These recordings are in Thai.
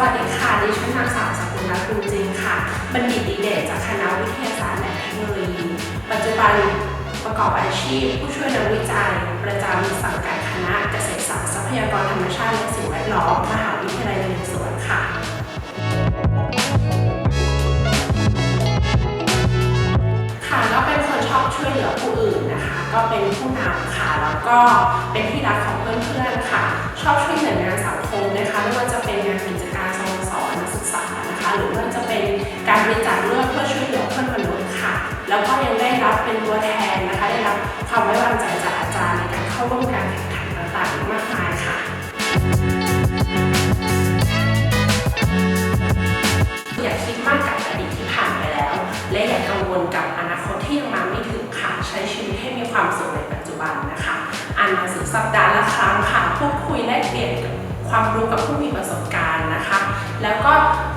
วัสดีค่ะ ดิฉันนางสาวสกุลรันภูจริงค่ะ บัณฑิตดีเด่นจากคณะวิทยาศาสตร์และเทคโนโลยี ปัจจุบันประกอบอาชีพ ผู้ช่วยนักวิจัย ประจำสังกัดคณะเกษตรศาสตร์ทรัพยากรธรรมชาติและสิ่งแวดล้อม มหาวิทยาลัยนเรศวรค่ะค่ะแล้วเป็นคนชอบช่วยเหลือผู้อื่นนะคะ ก็เป็นผู้นำค่ะ แล้วก็เป็นที่รักของเพื่อนๆค่ะ ชอบช่วยเหลืองานสังคมนะคะไม่ว่าจะ หรือว่าจะเป็นการบริจาคเลือดเพื่อช่วยเหลือเพื่อนมนุษย์ค่ะ แล้วก็ยังได้รับเป็นตัวแทนนะคะ ได้รับความไว้วางใจจากอาจารย์ในการเข้าร่วมการแข่งขันต่างๆมากมายค่ะอย่าคิดมากกับอดีตที่ผ่านไปแล้ว และอย่ากังวลกับอนาคตที่ยังมาไม่ถึงค่ะ ใช้ชีวิตให้มีความสุขในปัจจุบันนะคะ อ่านหนังสือสัปดาห์ละครั้งค่ะพูดคุยแลกเปลี่ยนกับ ความรู้กับผู้มีประสบการณ์นะคะ แล้วก็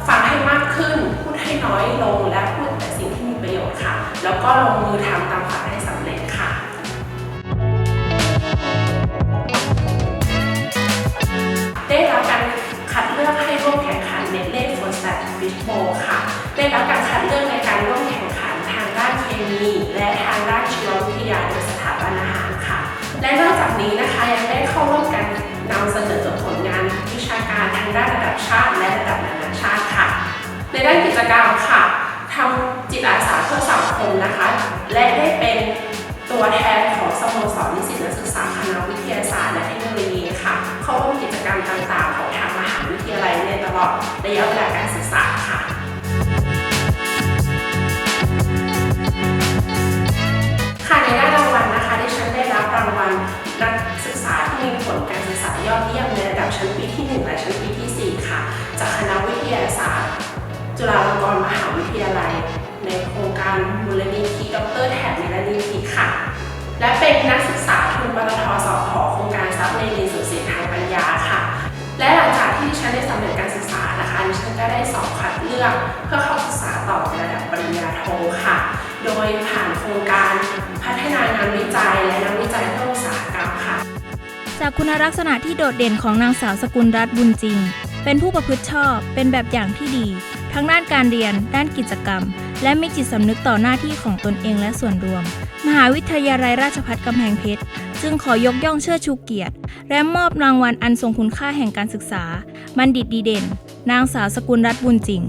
ฟังให้มากขึ้น พูดให้น้อยลง และพูดแต่สิ่งที่มีประโยชน์ค่ะ แล้วก็ลงมือทำตามฝันให้สำเร็จค่ะได้รับการคัดเลือกให้ร่วมแข่งขันเนเล่โฟร์สแตทบิชโบค่ะ ได้รับการคัดเลือกในการร่วมแข่งขันทางด้านเคมีและทางด้านชีววิทยาโดยสถาบันอาหารค่ะ และนอกจากนี้นะคะยังได้เข้าร่วมกัน ทำจิตอาสาเพื่อสังคมนะคะ และได้เป็นตัวแทนของสโมสรนิสิตนักศึกษาคณะวิทยาศาสตร์และเทคโนโลยีค่ะ เข้าร่วมกิจกรรมต่างๆ ของทางมหาวิทยาลัยในตลอดระยะเวลาการศึกษาค่ะค่ะในด้านรางวัลนะคะดิฉันได้รับรางวัลนักศึกษาที่มีผลการศึกษายอดเยี่ยมในระดับชั้นปีที่ 1 และชั้นปีที่ 4 ค่ะ จากคณะวิทยาศาสตร์ ในโครงการมูลนิธิดรแถบมูลนิธิค่ะ และเป็นนักศึกษาทุนปตทสพโครงการทรัพย์ในดินสุดเสียทางปัญญาค่ะ และหลังจากที่ดิฉันได้สำเร็จการศึกษานะคะดิฉันก็ได้สอบคัดเลือกเพื่อเข้าศึกษาต่อในระดับปริญญาโทค่ะ โดยผ่านโครงการพัฒนางานวิจัยและนักวิจัยเพื่ออุตสาหกรรมค่ะ จากคุณลักษณะที่โดดเด่นของนางสาวสกุลรัตน์บุญจริง เป็นผู้ประพฤติชอบ เป็นแบบอย่างที่ดี ทั้งด้านการเรียน ด้านกิจกรรม และมีจิตสำนึกต่อหน้าที่ของตนเองและส่วนรวม มหาวิทยาลัยราชภัฏกำแพงเพชรจึงขอยกย่องเชิดชูเกียรติ และมอบรางวัลอันทรงคุณค่าแห่งการศึกษา บัณฑิตดีเด่น นางสาวสกุลรัตน์บุญจริง